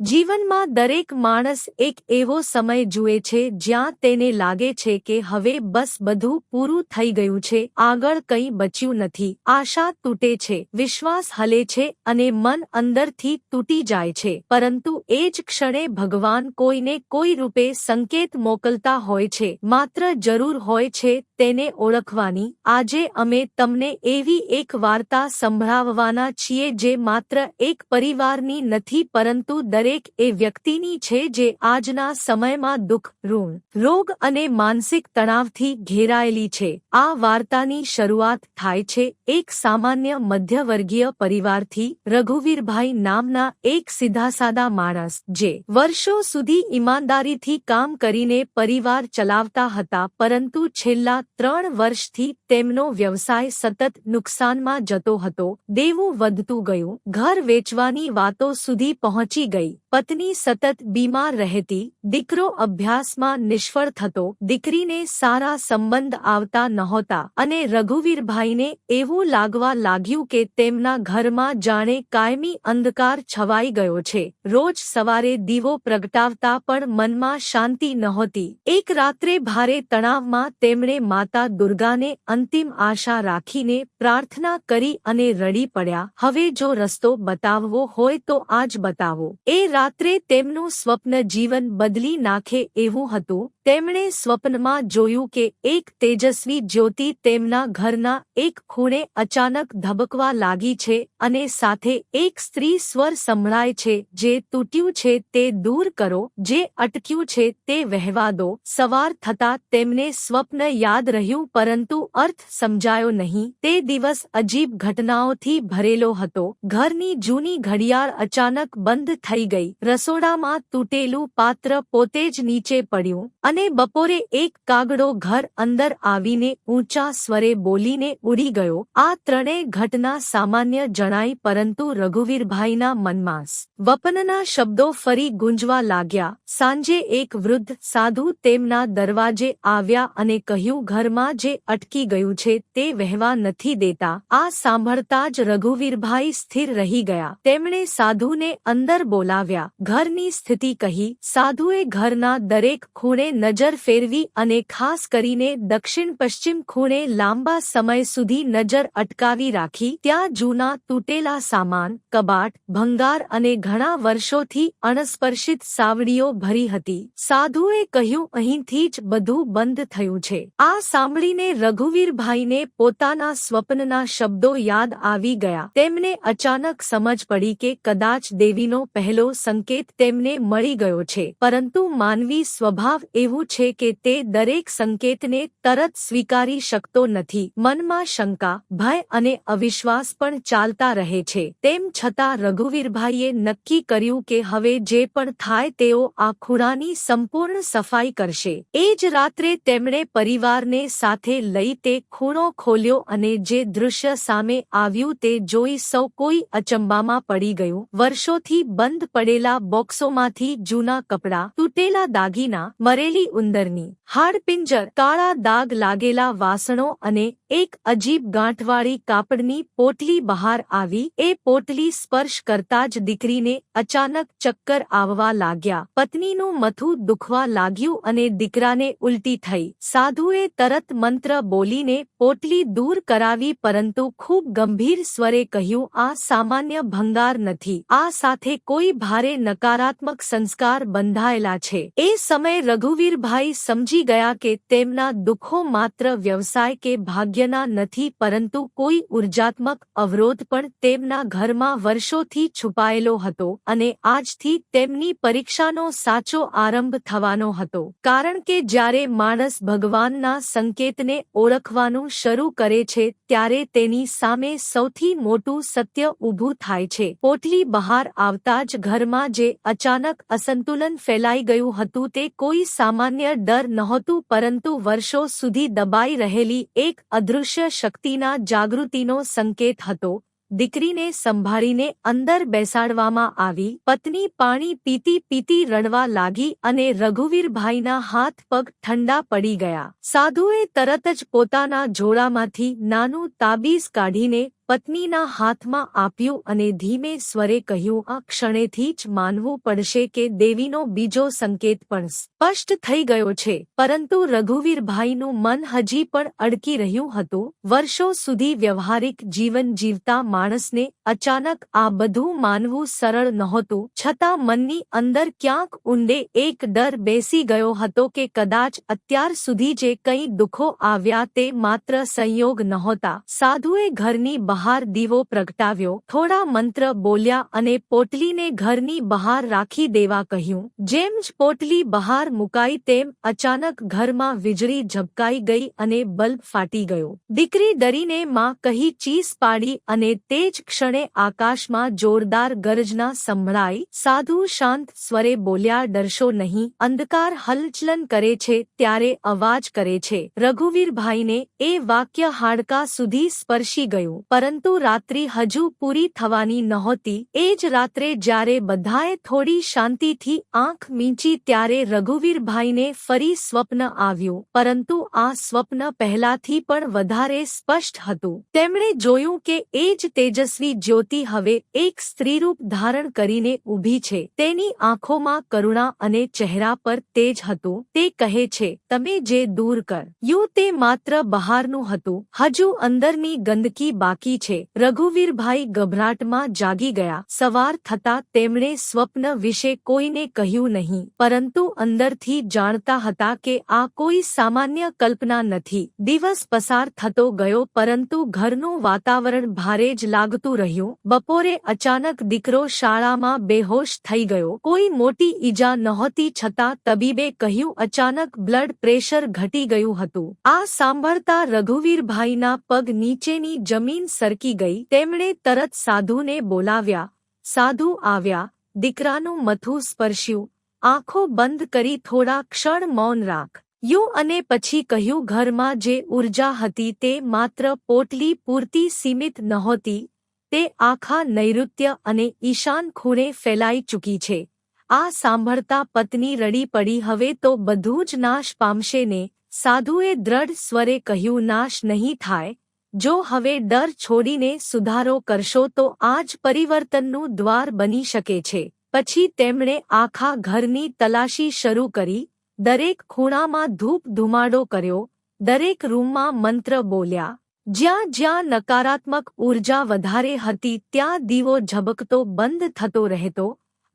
જીવનમાં દરેક માણસ એક એવો સમય જુએ છે જ્યાં તેને લાગે છે કે હવે બસ બધું પૂરું થઈ ગયું છે, આગળ કંઈ બચ્યું નથી. આશા તૂટે છે, વિશ્વાસ હલે છે અને મન અંદરથી તૂટી જાય છે. પરંતુ એ જ ક્ષણે ભગવાન કોઈને કોઈ રૂપે સંકેત મોકલતા હોય છે, માત્ર જરૂર હોય છે તેને ઓળખવાની. આજે અમે તમને એવી એક વાર્તા સંભળાવવાના છીએ જે માત્ર એક પરિવારની નથી, પરંતુ દરેક એ વ્યક્તિની છે જે આજના સમયમાં દુઃખ, ઋણ, રોગ અને માનસિક તણાવથી ઘેરાયેલી છે. આ વાર્તાની શરૂઆત થાય છે એક સામાન્ય મધ્યવર્ગીય પરિવારથી રઘુવીરભાઈ નામના એક સીધાસાદા માણસ, જે વર્ષો સુધી ઈમાનદારીથી કામ કરીને પરિવાર ચલાવતા હતા, પરંતુ છેલ્લા ત્રણ વર્ષથી તેમનો વ્યવસાય સતત નુકસાનમાં જતો હતો, દેવું વધતું ગયું, ઘર વેચવાની વાતો સુધી પહોંચી ગઈ. પત્ની સતત બીમાર રહેતી, દીકરો અભ્યાસમાં નિષ્ફળ થતો, દીકરીને સારા સંબંધ આવતા નહોતા અને રઘુવીરભાઈને એવું લાગવા લાગ્યું કે તેમના ઘરમાં જાણે કાયમી અંધકાર છવાઈ ગયો છે. રોજ સવારે દીવો પ્રગટાવતા પણ મનમાં શાંતિ નહોતી. એક રાત્રે ભારે તણાવમાં તેમણે માતા દુર્ગાને અંતિમ આશા રાખીને પ્રાર્થના કરી અને રડી પડ્યા. હવે જો રસ્તો બતાવવો હોય તો આજ બતાવો. એ રાત્રે તેમનું સ્વપ્ન જીવન બદલી નાખે એવું હતું. તેમણે સ્વપ્નમાં જોયું કે એક તેજસ્વી જ્યોતિ તેમના ઘરના એક ખૂણે અચાનક ધબકવા લાગી છે અને સાથે એક સ્ત્રી સ્વર સંભળાય છે, જે તૂટ્યું છે તે દૂર કરો, જે અટક્યું છે તે વહેવા દો. સવાર થતા તેમને સ્વપ્ન યાદ રહ્યું, પરંતુ અર્થ સમજાયો નહીં. તે દિવસ અજીબ ઘટનાઓથી ભરેલો હતો. ઘરની જૂની ઘડિયાળ અચાનક બંધ થઈ ગઈ. રસોડામાં તૂટેલું પાત્ર પોતે જ નીચે પડ્યું અને બપોરે એક કાગડો ઘર અંદર આવીને ઊંચા સ્વરે બોલીને ઉડી ગયો. આ ત્રણેય ઘટના સામાન્ય જણાઈ પરંતુ રઘુવીરભાઈના મનમાં વપનના શબ્દો ફરી ગુંજવા લાગ્યા. સાંજે એક વૃદ્ધ સાધુ તેમના દરવાજે આવ્યા અને કહ્યું, ઘરમાં જે અટકી ગયું છે તે વહેવા નથી દેતા. આ સાંભળતા જ રઘુવીરભાઈ સ્થિર રહી ગયા. તેમણે સાધુને અંદર બોલાવ્યા. ઘરની સ્થિતિ કહી, સાધુએ ઘરના દરેક ખૂણે નજર ફેરવી અને ખાસ કરીને દક્ષિણ પશ્ચિમ ખૂણે લાંબા સમય સુધી નજર અટકાવી રાખી, ત્યાં જૂના તૂટેલા સામાન, કબાટ, ભંગાર અને ઘણા વર્ષોથી અણસ્પર્શિત સાવડીઓ ભરી હતી. સાધુએ કહ્યું, અહીંથી જ બધું બંધ થયું છે. આ સાંભળીને રઘુવીરભાઈને પોતાના સ્વપ્નના શબ્દો યાદ આવી ગયા. તેમને અચાનક સમજ પડી કે કદાચ દેવીનો પહેલો સંકેત તેમને મળી ગયો છે. પરંતુ માનવી સ્વભાવ એવું છે કે તે દરેક સંકેતને તરત સ્વીકારી શકતો નથી. મનમાં શંકા, ભય અને અવિશ્વાસ પણ ચાલતા રહે છે. તેમ છતાં રઘુવીરભાઈએ નક્કી કર્યું કે હવે જે પણ થાય તેઓ આ ખૂણાની સંપૂર્ણ સફાઈ કરશે. એ જ રાત્રે તેમણે પરિવારને સાથે લઈ તે ખૂણો ખોલ્યો અને જે દૃશ્ય સામે આવ્યું તે જોઈ સૌ કોઈ અચંબામાં પડી ગયું. વર્ષોથી બંધ પડેલા બોક્સોમાંથી જૂના કપડાં, તૂટેલા દાગીના, મરેલી ઉંદરની હાડપિંજર કાળા દાગ લાગેલા વાસણો અને એક અજીબ ગાંઠવાળી કાપડની પોટલી બહાર આવી. એ પોટલી સ્પર્શ કરતા જ દીકરીને અચાનક ચક્કર આવવા લાગ્યા. પત્નીનું મથું દુખવા લાગ્યું અને દીકરાને ઉલટી થઈ. સાધુએ તરત મંત્ર બોલીને પોટલી દૂર કરાવી પરંતુ ખૂબ ગંભીર સ્વરે કહ્યું, આ સામાન્ય ભંગાર નથી. આ સાથે કોઈ ભારે નકારાત્મક સંસ્કાર બંધાયેલા છે. એ સમય રઘુવીરભાઈ સમજી ગયા કે તેમના દુઃખો માત્ર વ્યવસાય કે ભાગ્યના નથી, પરંતુ કોઈ ઉર્જાત્મક અવરોધ પણ તેમના ઘરમાં વર્ષોથી છુપાયેલો હતો અને આજથી તેમની પરીક્ષાનો સાચો આરંભ થવાનો હતો. કારણ કે જ્યારે માણસ ભગવાનના સંકેતને ઓળખવાનું શરૂ કરે છે, ત્યારે તેની સામે સૌથી મોટું સત્ય ઊભું થાય છે. પોટલી બહાર આવતા જ ઘરમાં જે અચાનક અસંતુલન ફેલાઈ ગયું હતું, તે કોઈ સામાન્ય ડર નહોતું, પરંતુ વર્ષો સુધી દબાઈ રહેલી એક અદૃશ્ય શક્તિના જાગૃતિનો સંકેત હતો. દીકરીને સંભાળીને અંદર બેસાડવામાં આવી, પત્ની પાણી પીતી પીતી રડવા લાગી અને રઘુવીરભાઈના હાથ પગ ઠંડા પડી ગયા. સાધુએ તરત જ પોતાના જોડામાંથી નાનું તાબીઝ કાઢીને પત્નીના હાથમાં આપ્યું અને ધીમે સ્વરે કહ્યું, આ ક્ષણેથી જ માનવું પડશે કે દેવીનો બીજો સંકેત પણ સ્પષ્ટ થઈ ગયો છે. પરંતુ રઘુવીરભાઈનું મન હજી પણ અડકી રહ્યું હતું. વર્ષો સુધી વ્યવહારિક જીવન જીવતા માણસને અચાનક આ બધું માનવું સરળ નહોતું. છતાં મનની અંદર ક્યાંક ઊંડે એક ડર બેસી ગયો હતો કે કદાચ અત્યાર સુધી જે કંઈ દુઃખો આવ્યા તે માત્ર સંયોગ નહોતા. સાધુએ ઘરની બહાર દીવો પ્રગટાવ્યો. થોડા મંત્ર બોલ્યા અને પોટલીને ઘરની બહાર રાખી દેવા કહ્યું. જેમ જ પોટલી બહાર મુકાઈ તેમ અચાનક ઘરમાં વીજળી ઝબકાઈ ગઈ અને બલ્બ ફાટી ગયો. દીકરી ડરીને માં કહી ચીસ પાડી અને તે જ ક્ષણે આકાશમાં જોરદાર ગરજના સંભળાઈ. સાધુ શાંત સ્વરે બોલ્યા, ડરશો નહીં. અંધકાર હલચલન કરે છે, ત્યારે અવાજ કરે છે. રઘુવીરભાઈને એ વાક્ય હાડકા સુધી સ્પર્શી ગયું. પરંતુ રાત્રિ હજુ પૂરી થવાની નહોતી. એ જ રાત્રે જ્યારે બધાએ થોડી શાંતિથી આંખ મીંચી ત્યારે રઘુવીરભાઈને ફરી સ્વપ્ન આવ્યું. પરંતુ આ સ્વપ્ન પહેલાથી પણ વધારે સ્પષ્ટ હતું. તેમણે જોયું કે એ જ તેજસ્વી જ્યોતિ હવે એક સ્ત્રીરૂપ ધારણ કરીને ઊભી છે. તેની આંખોમાં કરુણા અને ચહેરા પર તેજ હતું. તે કહે છે, તમે જે દૂર કર. યુ તે માત્ર બહારનું હતું. હજુ અંદરની ગંદકી બાકી છે. રઘુવીરભાઈ ગભરાટમાં જાગી ગયા. સવાર થતા તેમણે સ્વપ્ન વિશે કોઈને કહ્યું નહીં, પરંતુ અંદરથી જાણતા હતા કે આ કોઈ સામાન્ય કલ્પના નથી. દિવસ પસાર થતો ગયો, પરંતુ ઘરનું વાતાવરણ ભારે જ લાગતું રહ્યું. બપોરે અચાનક દીકરો શાળામાં બેહોશ થઈ ગયો. કોઈ મોટી ઈજા નહોતી છતાં તબીબે કહ્યું, અચાનક બ્લડ પ્રેશર ઘટી ગયું હતું. આ સાંભળતા રઘુવીરભાઈના પગ નીચેની જમીન સરકી ગઈ, તેમણે તરત સાધુને બોલાવ્યા. સાધુ આવ્યા, દીકરાનું મથું સ્પર્શ્યું. આંખો બંધ કરી થોડા ક્ષણ મૌન રાખ. યુ અને પછી કહ્યું, ઘરમાં જે ઊર્જા હતી તે માત્ર પોટલી પૂરતી સીમિત નહોતી. તે આખા નૈઋત્ય અને ઈશાન ખૂણે ફેલાઈ ચૂકી છે. આ સાંભળતા પત્ની રડી પડી, હવે તો બધું જ નાશ પામશે ને સાધુએ દ્રઢ સ્વરે કહ્યું, નાશ નહીં થાય. જો હવે ડર છોડીને સુધારો કરશો તો આજ પરિવર્તનનું દ્વાર બની શકે છે. પછી તેમણે આખા ઘરની તલાશી શરૂ કરી, દરેક ખૂણામાં ધૂપ ધુમાડો કર્યો, દરેક રૂમમાં મંત્ર બોલ્યા, જ્યાં જ્યાં નકારાત્મક ઊર્જા વધારે હતી ત્યાં દીવો ઝબકતો બંધ થતો રહેતો.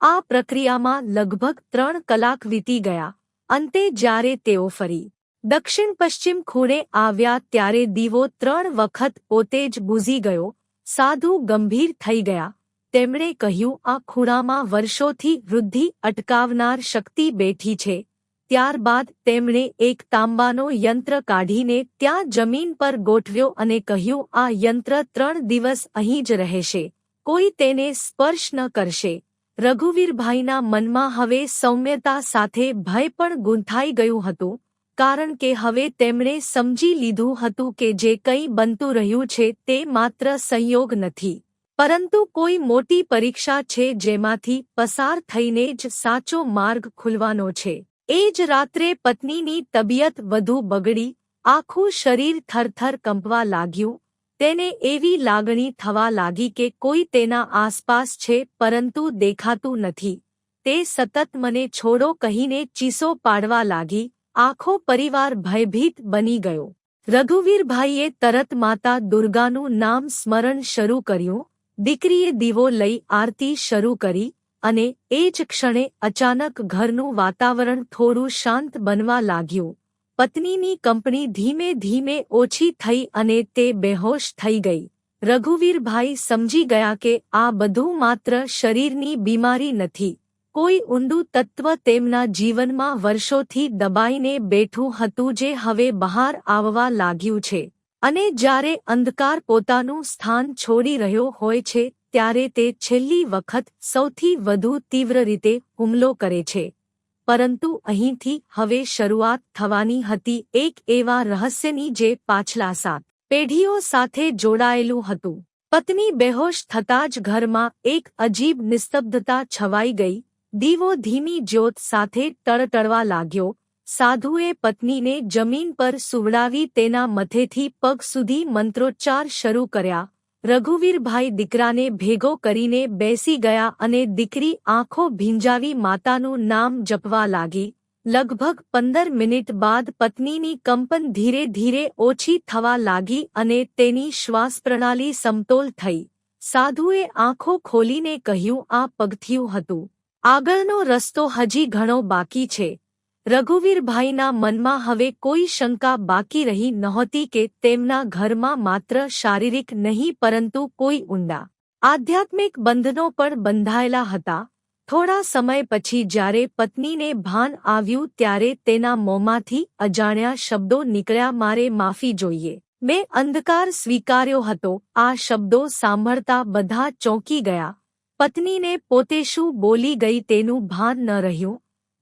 આ પ્રક્રિયામાં લગભગ ત્રણ કલાક વીતી ગયા. અંતે જ્યારે તેઓ ફરી દક્ષિણ પશ્ચિમ ખૂણે આવ્યા ત્યારે દીવો ત્રણ વખત પોતે જ બૂઝી ગયો. સાધુ ગંભીર થઈ ગયા. તેમણે કહ્યું, આ ખૂણામાં વર્ષોથી વૃદ્ધિ અટકાવનાર શક્તિ બેઠી છે. ત્યારબાદ તેમણે એક તાંબાનો યંત્ર કાઢીને ત્યાં જમીન પર ગોઠવ્યો અને કહ્યું, આ યંત્ર ત્રણ દિવસ અહીં જ રહેશે. કોઈ તેને સ્પર્શ ન કરશે. રઘુવીરભાઈના મનમાં હવે સૌમ્યતા સાથે ભય પણ ગૂંથાઈ ગયું હતું. કારણ કે હવે તેમણે સમજી લીધું હતું કે જે કંઈ બનતું રહ્યું છે તે માત્ર સંયોગ નથી. પરંતુ કોઈ મોટી પરીક્ષા છે જેમાંથી પસાર થઈને જ સાચો માર્ગ ખુલવાનો છે. એ જ રાત્રે પત્નીની તબિયત વધુ બગડી, આખું શરીર થરથર કંપવા લાગ્યું, તેને એવી લાગણી થવા લાગી કે કોઈ તેના આસપાસ છે પરંતુ દેખાતું નથી. તે સતત મને છોડો કહીને ચીસો પાડવા લાગી આખો પરિવાર ભયભીત બની ગયો. રઘુવીરભાઈએ તરત માતા દુર્ગાનું નામ સ્મરણ શરૂ કર્યું, દીકરીએ દીવો લઈ આરતી શરૂ કરી અને એ જ ક્ષણે અચાનક ઘરનું વાતાવરણ થોડું શાંત બનવા લાગ્યું. પત્નીની કંપની ધીમે ધીમે ઓછી થઈ અને તે બેહોશ થઈ ગઈ. રઘુવીરભાઈ સમજી ગયા કે આ બધું માત્ર શરીરની બીમારી નથી. કોઈ ઊંડું તત્વ તેમના જીવનમાં વર્ષોથી દબાઈને બેઠું હતું જે હવે બહાર આવવા લાગ્યું છે. અને જ્યારે અંધકાર પોતાનું સ્થાન છોડી રહ્યો હોય છે, ત્યારે તે છેલ્લી વખત સૌથી વધુ તીવ્ર રીતે હુમલો કરે છે. પરંતુ અહીંથી હવે શરૂઆત થવાની હતી એક એવા રહસ્યની જે પાછલા સાત પેઢીઓ સાથે જોડાયેલું હતું. પત્ની બેહોશ થતાં જ ઘરમાં એક અજીબ નિસ્તબ્ધતા છવાઈ ગઈ દીવો ધીમી જ્યોત સાથે ટળટળવા લાગ્યો. સાધુએ પત્નીને જમીન પર સુવડાવી તેના મથેથી પગ સુધી મંત્રોચ્ચાર શરૂ કર્યા. રઘુવીરભાઈ દીકરાને ભેગો કરીને બેસી ગયા અને દીકરી આંખો ભીંજાવી માતાનું નામ જપવા લાગી. લગભગ પંદર મિનિટ બાદ પત્નીની કંપન ધીરે ધીરે ઓછી થવા લાગી અને તેની શ્વાસ પ્રણાલી સમતોલ થઈ. સાધુએ આંખો ખોલીને કહ્યું, આ પગથિયું હતું. આગળનો રસ્તો હજી ઘણો બાકી છે. રઘુવીરભાઈના મનમાં હવે કોઈ શંકા બાકી રહી નહોતી કે તેમના ઘરમાં માત્ર શારીરિક નહીં પરંતુ કોઈ ઊંડા, આધ્યાત્મિક બંધનો પણ બંધાયેલા હતા. થોડા સમય પછી જ્યારે પત્નીને ભાન આવ્યું ત્યારે તેના મોંમાંથી અજાણ્યા શબ્દો નીકળ્યા, મારે માફી જોઈએ. મેં અંધકાર સ્વીકાર્યો હતો. આ શબ્દો સાંભળતા બધા ચોંકી ગયા. પત્નીને પોતે શું બોલી ગઈ તેનું ભાન ન રહ્યું,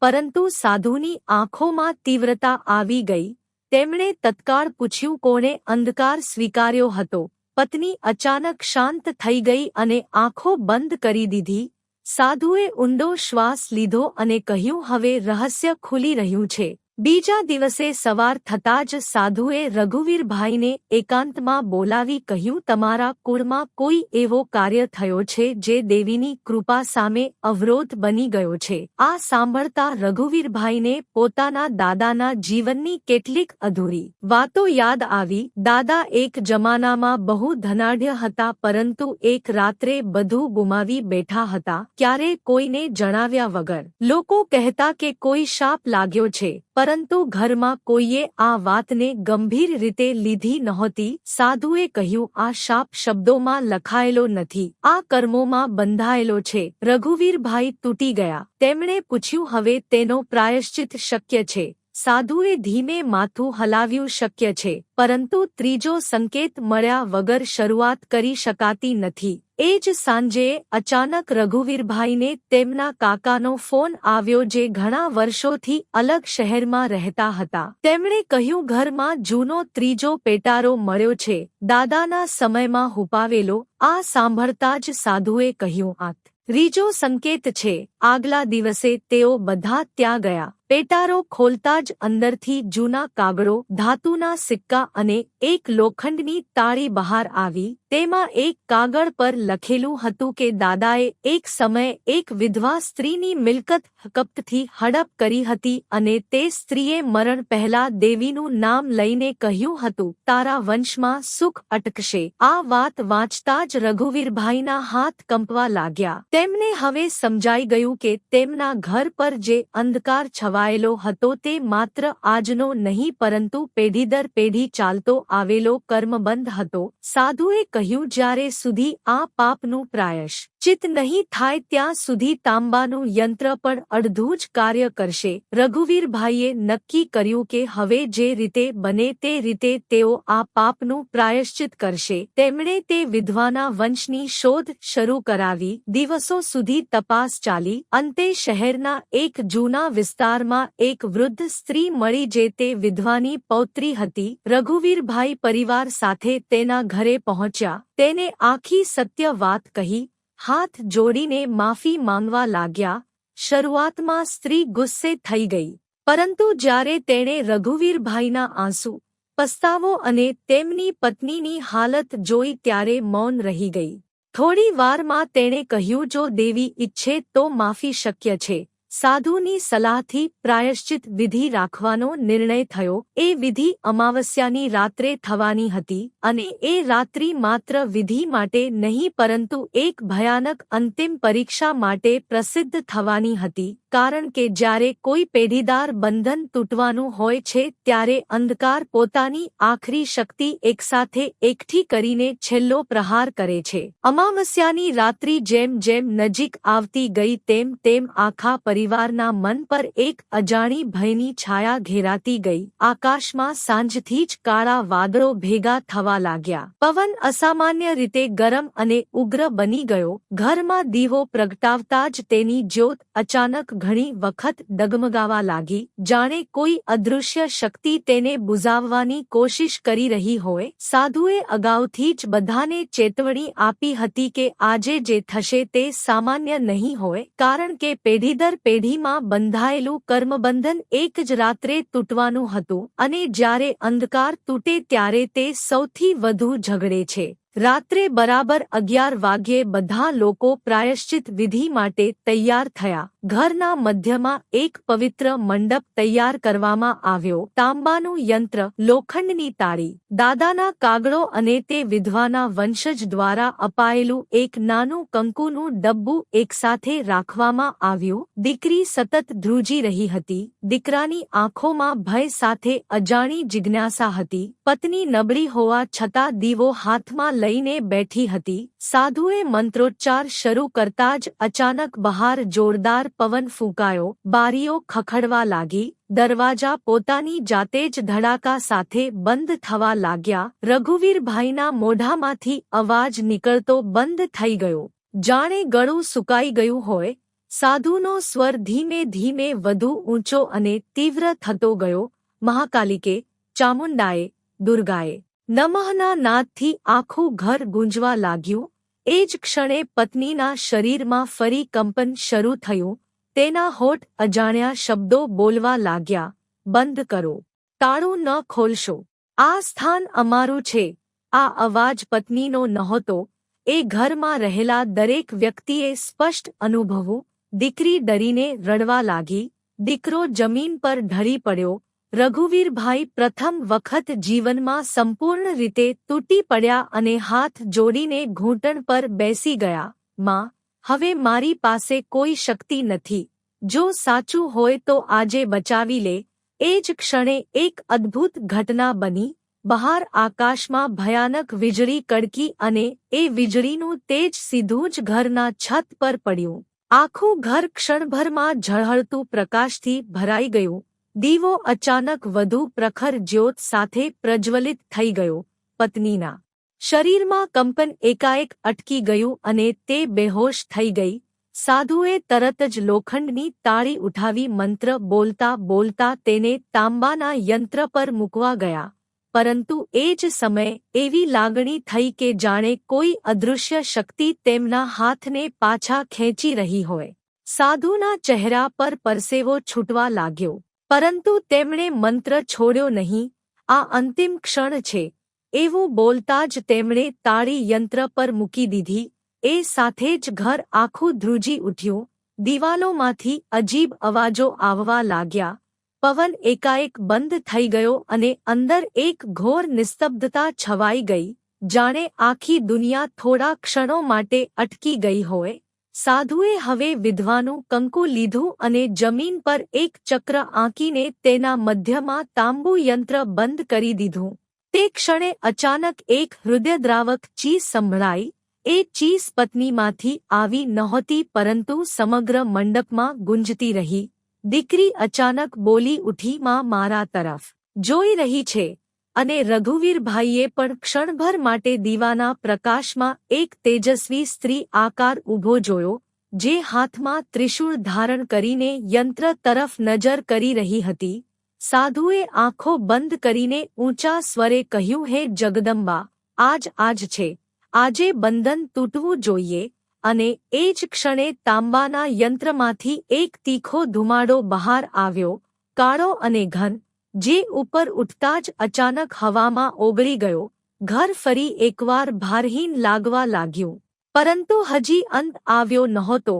પરંતુ સાધુની આંખોમાં તીવ્રતા આવી ગઈ. તેમણે તત્કાળ પૂછ્યું કોણે અંધકાર સ્વીકાર્યો હતો. પત્ની અચાનક શાંત થઈ ગઈ અને આંખો બંધ કરી દીધી. સાધુએ ઊંડો શ્વાસ લીધો અને કહ્યું, હવે રહસ્ય ખુલી રહ્યું છે. બીજા દિવસે સવાર થતાં જ સાધુએ રઘુવીરભાઈને એકાંતમાં બોલાવી કહ્યું, તમારા કુળમાં કોઈ એવો કાર્ય થયો છે જે દેવીની કૃપા સામે અવરોધ બની ગયો છે આ સાંભળતા રઘુવીરભાઈને પોતાના દાદાના જીવનની કેટલીક અધૂરી વાતો યાદ આવી. દાદા એક જમાનામાં બહુ ધનાઢ્ય હતા, પરંતુ એક રાત્રે બધું ગુમાવી બેઠા હતા. ક્યારે કોઈને જણાવ્યા વગર. લોકો કહેતા કે કોઈ શાપ લાગ્યો છે પરંતુ ઘરમાં કોઈએ આ વાતને ગંભીર રીતે લીધી નહોતી. સાધુએ કહ્યું, આ શાપ શબ્દોમાં લખાયેલો નથી. આ કર્મોમાં બંધાયેલો છે. રઘુવીરભાઈ તૂટી ગયા. તેમણે પૂછ્યું, હવે તેનો પ્રાયશ્ચિત શક્ય છે? સાધુએ ધીમે માથું હલાવ્યું શક્ય છે, પરંતુ ત્રીજો સંકેત મળ્યા વગર શરૂઆત કરી શકાતી નથી. એ જ સાંજે અચાનક રઘુવીરભાઈને તેમના કાકાનો ફોન આવ્યો જે ઘણા વર્ષોથી અલગ શહેરમાં રહેતા હતા. તેમણે કહ્યું, ઘરમાં જૂનો ત્રીજો પેટારો મળ્યો છે. દાદાના સમયમાં હુપાવેલો. આ સાંભળતા જ સાધુએ કહ્યું આત ત્રીજો સંકેત છે, આગલા દિવસે તેઓ બધા ત્યાં ગયા. પેટારો ખોલતા જ અંદરથી જૂના કાગળો, ધાતુના સિક્કા અને એક લોખંડની તાળી બહાર આવી. તેમાં એક કાગળ પર લખેલું હતું કે દાદાએ એક સમયે એક વિધવા સ્ત્રીની મિલકત હકપ્તથી હડપ કરી હતી અને તે સ્ત્રીએ મરણ પહેલા દેવીનું નામ લઈને કહ્યું હતું, તારા વંશમાં સુખ અટકશે. આ વાત વાંચતા જ રઘુવીરભાઈના હાથ કંપવા લાગ્યા. તેમને હવે સમજાઈ ગયું કે તેમના ઘર પર જે અંધકાર છવા છવાયેલો હતો તે માત્ર આજનો નહીં પરંતુ પેઢી દર પેઢી ચાલતો આવેલો કર્મબંધ હતો. સાધુએ કહ્યું, જ્યારે સુધી આ પાપનું પ્રાયશ ચિત નહીં થાય ત્યાં સુધી તાંબાનું યંત્ર પણ અડધું જ કાર્ય કરશે. રઘુવીરભાઈએ નક્કી કર્યું કે હવે જે રીતે બને તે રીતે તેઓ આ પાપનું પ્રાયશ્ચિત કરશે. તેમણે તે વિધવાના વંશની શોધ શરૂ કરાવી. દિવસો સુધી તપાસ ચાલી. અંતે શહેરના એક જૂના વિસ્તારમાં એક વૃદ્ધ સ્ત્રી મળી જે તે વિધવાની પૌત્રી હતી. રઘુવીરભાઈ પરિવાર સાથે તેના ઘરે પહોંચ્યા. તેને આખી સત્ય વાત કહી. હાથ જોડીને માફી માંગવા લાગ્યા. શરૂઆતમાં સ્ત્રી ગુસ્સે થઈ ગઈ. પરંતુ જ્યારે તેણે રઘુવીરભાઈના આંસુ, પસ્તાવો અને તેમની પત્નીની હાલત જોઈ ત્યારે મૌન રહી ગઈ. થોડી વારમાં તેણે કહ્યું, જો દેવી ઈચ્છે તો માફી શક્ય છે. સાધુની સલાહથી પ્રાયશ્ચિત વિધિ રાખવાનો નિર્ણય થયો. એ વિધિ અમાવસ્યાની રાત્રે થવાની હતી અને એ રાત્રિ માત્ર વિધિ માટે નહીં, પરંતુ એક ભયાનક અંતિમ પરીક્ષા માટે પ્રસિદ્ધ થવાની હતી. કારણ કે જ્યારે કોઈ પેઢીદાર બંધન તૂટવાનું હોય છે ત્યારે અંધકાર પોતાની આખરી શક્તિ એકસાથે એકઠી કરીને છેલ્લો પ્રહાર કરે છે. અમાવસ્યાની રાત્રિ જેમ જેમ નજીક આવતી ગઈ તેમ તેમ આખા પરિવારના મન પર એક અજાણી ભયની છાયા ઘેરાતી ગઈ. આકાશમાં સાંજથી જ કાળા વાદળો ભેગા થવા લાગ્યા. પવન અસામાન્ય રીતે ગરમ અને ઉગ્ર બની ગયો. ઘરમાં દીવો પ્રગટાવતા જ તેની જ્યોત અચાનક ઘણી વખત ડગમગાવા લાગી. જાણે કોઈ અદૃશ્ય શક્તિ તેને બુઝાવવાની કોશિશ કરી રહી હોય. સાધુએ અગાઉથી જ બધાને ચેતવણી આપી હતી કે આજે જે થશે તે સામાન્ય નહીં હોય. કારણ કે પેઢી દર પેઢીમાં બંધાયેલું કર્મબંધન એક જ રાત્રે તૂટવાનું હતું અને જ્યારે અંધકાર તૂટે ત્યારે તે સૌથી વધુ ઝઘડે છે. રાત્રે બરાબર અગિયાર વાગ્યે બધા લોકો પ્રાયશ્ચિત વિધિ માટે તૈયાર થયા. ઘરના મધ્યમાં એક પવિત્ર મંડપ તૈયાર કરવામાં આવ્યો. તાંબાનું યંત્ર, લોખંડની તાળી, દાદાના કાગડો અને તે વિધવાના વંશજ દ્વારા અપાયેલું એક નાનું કંકુનું ડબ્બું એકસાથે રાખવામાં આવ્યું. દીકરી સતત ધ્રુજી રહી હતી. દીકરાની આંખોમાં ભય સાથે અજાણી જિજ્ઞાસા હતી. પત્ની નબળી હોવા છતાં દીવો હાથમાં લઈને બેઠી હતી. સાધુએ મંત્રોચ્ચાર શરૂ કરતા જ અચાનક બહાર જોરદાર પવન ફૂંકાયો. બારીઓ ખખડવા લાગી. દરવાજા પોતાની જાતે જ ધડાકા સાથે બંધ થવા લાગ્યા. રઘુવીરભાઈના મોઢામાંથી અવાજ નીકળતો બંધ થઈ ગયો. જાણે ગળું સુકાઈ ગયું હોય. સાધુનો સ્વર ધીમે ધીમે વધુ ઊંચો અને તીવ્ર થતો ગયો. મહાકાલિકે ચામુંડાએ, દુર્ગાએ નમઃના નાદથી આખું ઘર ગુંજવા લાગ્યું. એ જ ક્ષણે પત્નીના શરીરમાં ફરી કંપન શરૂ થયું. તેના હોઠ અજાણ્યા શબ્દો બોલવા લાગ્યા. બંધ કરો. તાળું ન ખોલશો. આ સ્થાન અમારું છે. આ અવાજ પત્નીનો નહોતો. એ ઘરમાં રહેલા દરેક વ્યક્તિએ સ્પષ્ટ અનુભવું. દીકરી ડરીને રડવા લાગી. દીકરો જમીન પર ઢળી પડ્યો. રઘુવીરભાઈ પ્રથમ વખત જીવનમાં સંપૂર્ણ રીતે તૂટી પડ્યા અને હાથ જોડીને ઘૂંટણ પર બેસી ગયા. માં, હવે મારી પાસે કોઈ શક્તિ નથી. જો સાચું હોય તો આજે બચાવી લે. એ જ ક્ષણે એક અદ્ભુત ઘટના બની. બહાર આકાશમાં ભયાનક વીજળી કડકી અને એ વીજળીનું તેજ સીધું જ ઘરના છત પર પડ્યું. આખું ઘર ક્ષણભરમાં ઝળહળતું પ્રકાશથી ભરાઈ ગયું. દીવો અચાનક વધુ પ્રખર જ્યોત સાથે પ્રજ્વલિત થઈ ગયો, પત્નીના. શરીરમાં કંપન એકાએક અટકી ગયું અને તે બેહોશ થઈ ગઈ. સાધુએ તરત જ લોખંડની તાળી ઉઠાવી મંત્ર બોલતા બોલતા તેને તાંબાના યંત્ર પર મૂકવા ગયા. પરંતુ એ જ સમયે એવી લાગણી થઈ કે જાણે કોઈ અદૃશ્ય શક્તિ તેમના હાથને પાછા ખેંચી રહી હોય. સાધુના ચહેરા પર પરસેવો છૂટવા લાગ્યો. પરંતુ તેમણે મંત્ર છોડ્યો નહીં. આ અંતિમ ક્ષણ છે. એવું બોલતા જ તેમણે તાળી યંત્ર પર મૂકી દીધી. એ સાથે જ ઘર આખું ધ્રુજી ઉઠ્યું. દિવાલોમાંથી અજીબ અવાજો આવવા લાગ્યા. પવન એકાએક બંધ થઈ ગયો અને અંદર એક ઘોર નિસ્તબ્ધતા છવાઈ ગઈ. જાણે આખી દુનિયા થોડા ક્ષણો માટે અટકી ગઈ હોય. સાધુએ હવે વિધવાનું કંકુ લીધું અને જમીન પર એક ચક્ર આંકીને તેના મધ્યમાં તાંબુ યંત્ર બંધ કરી દીધું. તે ક્ષણે અચાનક એક હૃદયદ્રાવક ચીસ સંભળાઈ. એ ચીસ પત્નીમાંથી આવી નહોતી પરંતુ સમગ્ર મંડપમાં ગુંજતી રહી. દીકરી અચાનક બોલી ઉઠી, માં, મારા તરફ. જોઈ રહી છે. અને રઘુવીરભાઈએ પણ ક્ષણભર માટે દીવાના પ્રકાશમાં એક તેજસ્વી સ્ત્રી આકાર ઊભો જોયો, જે હાથમાં ત્રિશૂળ ધારણ કરીને યંત્ર તરફ નજર કરી રહી હતી. સાધુએ આંખો બંધ કરીને ઊંચા સ્વરે કહ્યું, હે જગદંબા, આજ આજ છે. આજે બંધન તૂટવું જોઈએ અને એ જ ક્ષણે તાંબાના યંત્રમાંથી એક તીખો ધુમાડો બહાર આવ્યો, કાળો અને ઘન. જે ઉપર ઉઠતા જ અચાનક હવામાં ઓગળી ગયો. ઘર ફરી એકવાર ભારહીન લાગવા લાગ્યું. પરંતુ હજી અંત આવ્યો નહોતો,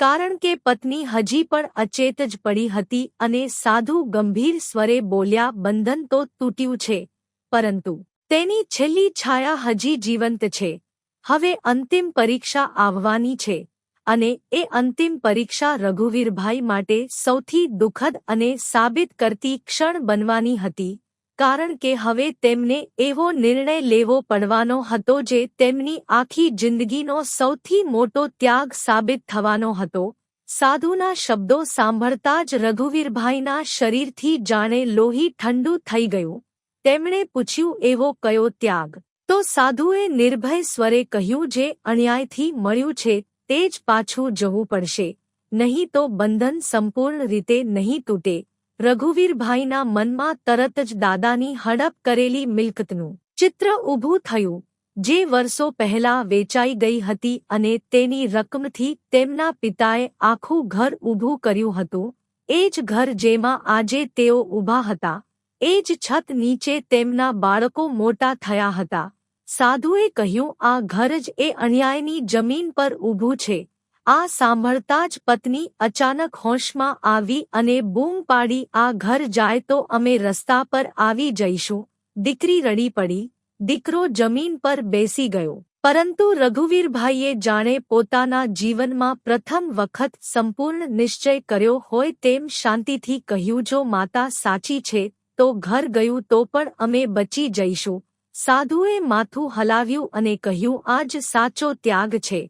કારણ કે પત્ની હજી પણ અચેત જ પડી હતી અને સાધુ ગંભીર સ્વરે બોલ્યા, બંધન તો તૂટ્યું છે, પરંતુ તેની છેલ્લી છાયા હજી જીવંત છે. હવે અંતિમ પરીક્ષા આવવાની છે. અને એ અંતિમ પરીક્ષા રઘુવીરભાઈ માટે સૌથી દુઃખદ અને સાબિત કરતી ક્ષણ બનવાની હતી, કારણ કે હવે તેમને એવો નિર્ણય લેવો પડવાનો હતો જે તેમની આખી જિંદગીનો સૌથી મોટો ત્યાગ સાબિત થવાનો હતો. સાધુના શબ્દો સાંભળતા જ રઘુવીરભાઈના શરીરથી જાણે લોહી ઠંડુ થઈ ગયું. તેમણે પૂછ્યું, એવો કયો ત્યાગ? તો સાધુએ નિર્ભય સ્વરે કહ્યું, જે અન્યાયથી મળ્યું છે તે જ પાછું જવું પડશે. નહીં તો બંધન સંપૂર્ણ રીતે નહીં તૂટે. રઘુવીરભાઈના મનમાં તરત જ દાદાની હડપ કરેલી મિલકતનું ચિત્ર ઊભું થયું. જે વર્ષો પહેલા વેચાઈ ગઈ હતી અને તેની રકમથી તેમના પિતાએ આખું ઘર ઊભું કર્યું હતું. એ જ ઘર જેમાં આજે તેઓ ઊભા હતા. એ જ છત નીચે તેમના બાળકો મોટા થયા હતા. સાધુએ કહ્યું, આ ઘર જ એ અન્યાયની જમીન પર ઊભું છે. આ સાંભળતા જ પત્ની અચાનક હોશમાં આવી અને બૂમ પાડી, આ ઘર જાય તો અમે રસ્તા પર આવી જઈશું. દીકરી રડી પડી. દીકરો જમીન પર બેસી ગયો. પરંતુ રઘુવીરભાઈએ જાણે પોતાના જીવનમાં પ્રથમ વખત સંપૂર્ણ નિશ્ચય કર્યો હોય તેમ શાંતિથી કહ્યું, જો માતા સાચી છે, તો ઘર ગયું તો પણ અમે બચી જઈશું. સાધુએ માથું હલાવ્યું અને કહ્યું આ જ સાચો ત્યાગ છે.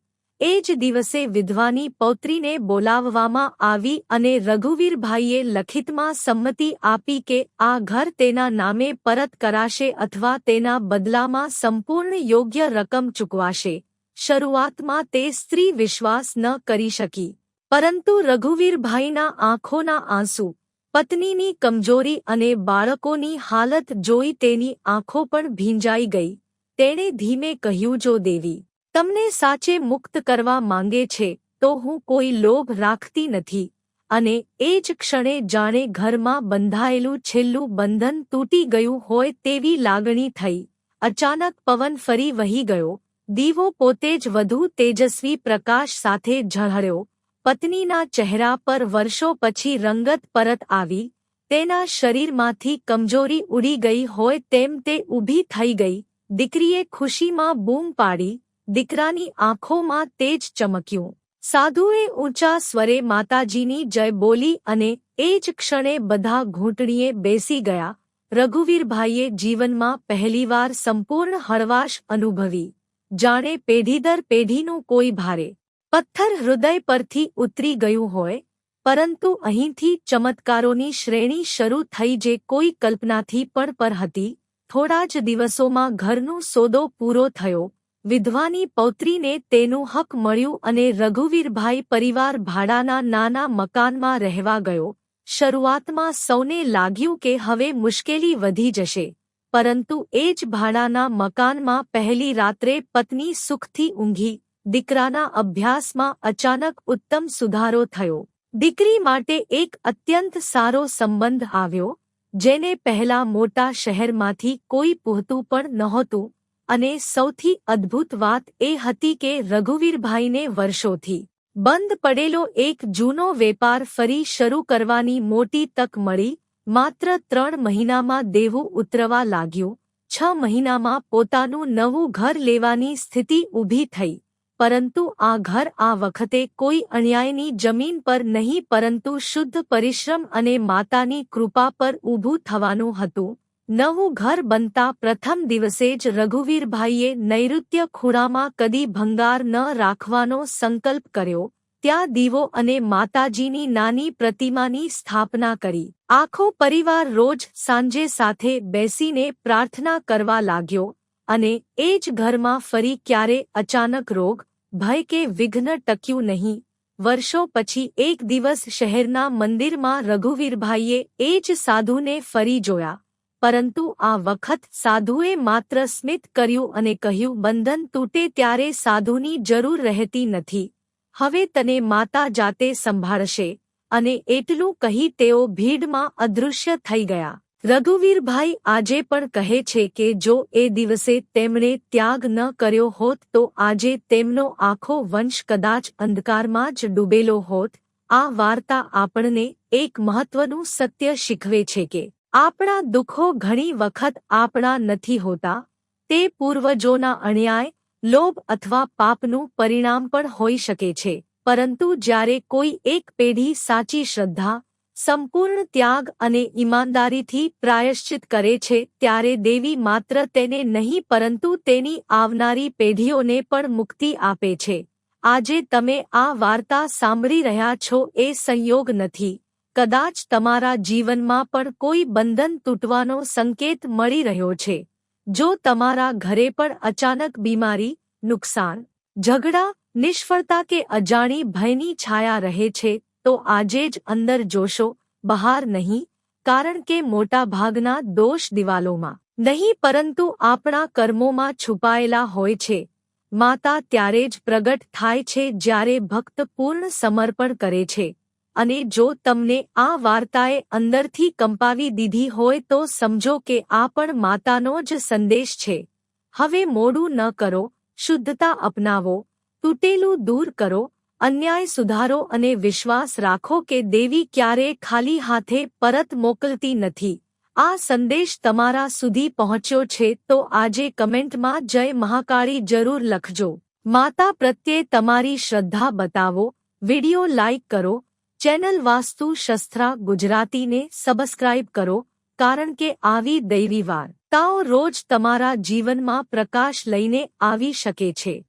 એ જ દિવસે વિધવાની પૌત્રીને બોલાવવામાં આવી અને રઘુવીરભાઈએ લખિતમાં સંમતિ આપી કે આ ઘર તેના નામે પરત કરાશે અથવા તેના બદલામાં સંપૂર્ણ યોગ્ય રકમ ચૂકવાશે. શરૂઆતમાં તે સ્ત્રી વિશ્વાસ ન કરી શકી. પરંતુ રઘુવીરભાઈના આંખોના આંસુ પત્નીની કમજોરી અને બાળકોની હાલત જોઈ તેની આંખો પણ ભીંજાઈ ગઈ. તેણે ધીમે કહ્યું, જો દેવી, તમને સાચે મુક્ત કરવા માંગે છે, તો હું કોઈ લોભ રાખતી નથી. અને એ જ ક્ષણે જાણે ઘરમાં બંધાયેલું છેલ્લું બંધન તૂટી ગયું હોય તેવી લાગણી થઈ. અચાનક પવન ફરી વહી ગયો. દીવો પોતે જ વધુ તેજસ્વી પ્રકાશ સાથે ઝળહળ્યો. પત્નીના ચહેરા પર વર્ષો પછી રંગત પરત આવી, તેના શરીરમાંથી કમજોરી ઉડી ગઈ હોય તેમ તે ઊભી થઈ ગઈ, દીકરીએ ખુશીમાં બૂમ પાડી, દીકરાની આંખોમાં તેજ ચમક્યું. સાધુએ ઊંચા સ્વરે માતાજીની જય બોલી અને એ જ ક્ષણે બધા ઘૂંટણીએ બેસી ગયા. રઘુવીરભાઈએ જીવનમાં પહેલીવાર સંપૂર્ણ હળવાશ અનુભવી. જાણે પેઢી દર પેઢીનું કોઈ ભારે પથ્થર હૃદય પરથી ઉતરી ગયું હોય, પરંતુ અહીંથી ચમત્કારોની શ્રેણી શરૂ થઈ જે કોઈ કલ્પનાથી પણ પર હતી. થોડા જ દિવસોમાં ઘરનું સોદો પૂરો થયો. વિધવાની પૌત્રીને તેનું હક મળ્યું અને રઘુવીરભાઈ પરિવાર ભાડાના નાના મકાનમાં રહેવા ગયો. શરૂઆતમાં સૌને લાગ્યું કે હવે મુશ્કેલી વધી જશે, પરંતુ એ જ ભાડાના મકાનમાં પહેલી રાત્રે પત્ની સુખથી ઊંઘી. દીકરાના અભ્યાસમાં અચાનક ઉત્તમ સુધારો થયો. દીકરી માટે એક અત્યંત સારો સંબંધ આવ્યો, જેને પહેલા મોટા શહેરમાંથી કોઈ પૂહતું પણ નહોતું, અને સૌથી અદ્ભુત વાત એ હતી કે રઘુવીરભાઈને વર્ષોથી બંધ પડેલો એક જૂનો વેપાર ફરી શરૂ કરવાની મોટી તક મળી, માત્ર ત્રણ મહિનામાં દેવું ઉતરવા લાગ્યું, છ મહિનામાં પોતાનું નવું ઘર લેવાની સ્થિતિ ઊભી થઈ. પરંતુ આ ઘર આ વખતે કોઈ અન્યાયની જમીન પર નહીં, પરંતુ શુદ્ધ પરિશ્રમ અને માતાની કૃપા પર ઊભું થવાનું હતું. નવું ઘર બનતા પ્રથમ દિવસે જ રઘુવીરભાઈએ નૈઋત્ય ખૂણામાં કદી ભંગાર ન રાખવાનો સંકલ્પ કર્યો. ત્યાં દીવો અને માતાજીની નાની પ્રતિમાની સ્થાપના કરી. આખો પરિવાર રોજ સાંજે સાથે બેસીને પ્રાર્થના કરવા લાગ્યો અને એ જ ઘરમાં ફરી ક્યારે અચાનક રોગ ભય કે વિઘ્ન ટક્યું નહીં. વર્ષો પછી એક દિવસ શહેરના મંદિરમાં રઘુવીરભાઈએ એ જ સાધુને ફરી જોયા. પરંતુ આ વખત સાધુએ માત્ર સ્મિત કર્યું અને કહ્યું, બંધન તૂટે ત્યારે સાધુની જરૂર રહેતી નથી. હવે તને માતા જાતે સંભાળશે. અને એટલું કહી તેઓ ભીડમાં અદૃશ્ય થઈ ગયા. રઘુવીરભાઈ આજે પણ કહે છે કે જો એ દિવસે તેમણે ત્યાગ ન કર્યો હોત તો આજે તેમનો આખો વંશ કદાચ અંધકારમાં જ ડૂબેલો હોત. આ વાર્તા આપણને એક મહત્વનું સત્ય શીખવે છે કે આપણા દુઃખો ઘણી વખત આપણા નથી હોતા. તે પૂર્વજોના અન્યાય, લોભ અથવા પાપનું પરિણામ પણ હોઈ શકે છે. પરંતુ જ્યારે કોઈ એક પેઢી સાચી શ્રદ્ધા સંપૂર્ણ ત્યાગ અને ઈમાનદારીથી પ્રાયશ્ચિત કરે છે ત્યારે દેવી માત્ર તેને નહીં પરંતુ તેની આવનારી પેઢીઓને પણ મુક્તિ આપે છે. આજે તમે આ વાર્તા સાંભળી રહ્યા છો એ સંયોગ નથી. કદાચ તમારા જીવનમાં પણ કોઈ બંધન તૂટવાનો સંકેત મળી રહ્યો છે. જો તમારા ઘરે પણ અચાનક બીમારી, નુકસાન, ઝઘડા, નિષ્ફળતા કે અજાણી ભયની છાયા રહે છે તો આજે જ અંદર જોશો, બહાર નહીં, કારણ કે મોટા ભાગના દોષ દિવાલોમાં. નહીં, પરંતુ આપણા કર્મોમાં છુપાયેલા હોય છે. માતા ત્યારે જ પ્રગટ થાય છે જ્યારે ભક્ત પૂર્ણ સમર્પણ કરે છે. અને જો તમને આ વાર્તાએ અંદરથી કંપાવી દીધી હોય તો સમજો કે આ પણ માતાનો જ સંદેશ છે. હવે મોડું ન કરો, શુદ્ધતા અપનાવો, તૂટેલું દૂર કરો અન્યાય સુધારો અને વિશ્વાસ રાખો કે દેવી ક્યારે ખાલી હાથે પરત મોકલતી નથી. આ સંદેશ તમારા સુધી પહોંચ્યો છે તો આજે કમેન્ટમાં જય મહાકાળી જરૂર લખજો. માતા પ્રત્યે તમારી શ્રદ્ધા બતાવો. વિડિયો લાઇક કરો. ચેનલ વાસ્તુ શસ્ત્રા ગુજરાતીને સબસ્ક્રાઇબ કરો, કારણ કે આવી દૈવી વાર્તાઓ રોજ તમારા જીવનમાં પ્રકાશ લઈને આવી શકે છે.